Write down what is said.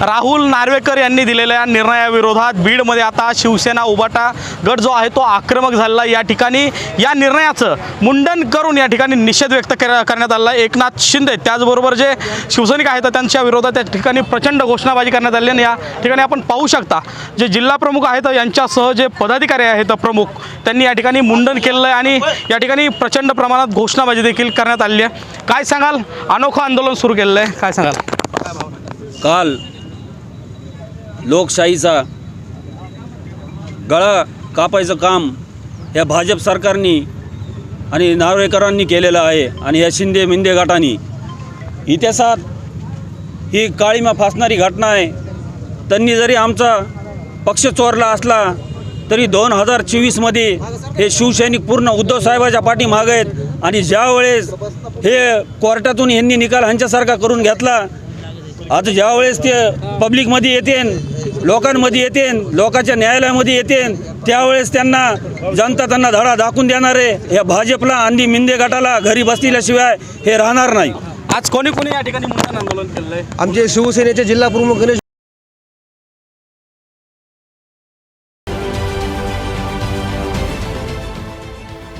राहुल नार्वेकर यांनी दिलेल्या निर्णयाविरोधात बीडमध्ये आता शिवसेना उबाटा गट जो आहे तो आक्रमक झालेला या ठिकाणी या निर्णयाचं मुंडन करून या ठिकाणी निषेध व्यक्त कर- करण्यात आला एकनाथ शिंदे त्याचबरोबर जे शिवसैनिक आहेत त्यांच्या विरोधात त्या ठिकाणी प्रचंड घोषणाबाजी करण्यात आली आणि या ठिकाणी आपण पाहू शकता जे जिल्हा प्रमुख आहेत यांच्यासह जे पदाधिकारी आहेत प्रमुख त्यांनी या ठिकाणी मुंडन केलेलं आहे आणि या ठिकाणी प्रचंड प्रमाणात घोषणाबाजी देखील करण्यात आलेली आहे. काय सांगाल? अनोखं आंदोलन सुरू केलेलं आहे. काय सांगाल? काल लोकशाहीचा गळा कापायचं काम या भाजप सरकारनी आणि नार्वेकरांनी केलेलं आहे आणि या शिंदे मिंदे गटांनी. इतिहासात ही काळीमा फासणारी घटना आहे. त्यांनी जरी आमचा पक्ष चोरला असला तरी दोन हजार चोवीसमध्ये हे शिवसैनिक पूर्ण उद्धव साहेबाच्या पाठीमागं आहेत आणि ज्यावेळेस हे कोर्टातून यांनी निकाल ह्यांच्यासारखा करून घेतला आता ज्या वेळेस ते पब्लिकमध्ये येतेन लोकांमध्ये येतेन लोकांच्या न्यायालयामध्ये येतेन त्यावेळेस त्यांना जनता त्यांना धडा दाखवून देणार आहे. या भाजपला आणि मिंदे गटाला घरी बसलेल्याशिवाय हे राहणार नाही. आज कोणी कोणी या ठिकाणी आंदोलन आहे आमचे शिवसेनेचे जिल्हा प्रमुख गणेश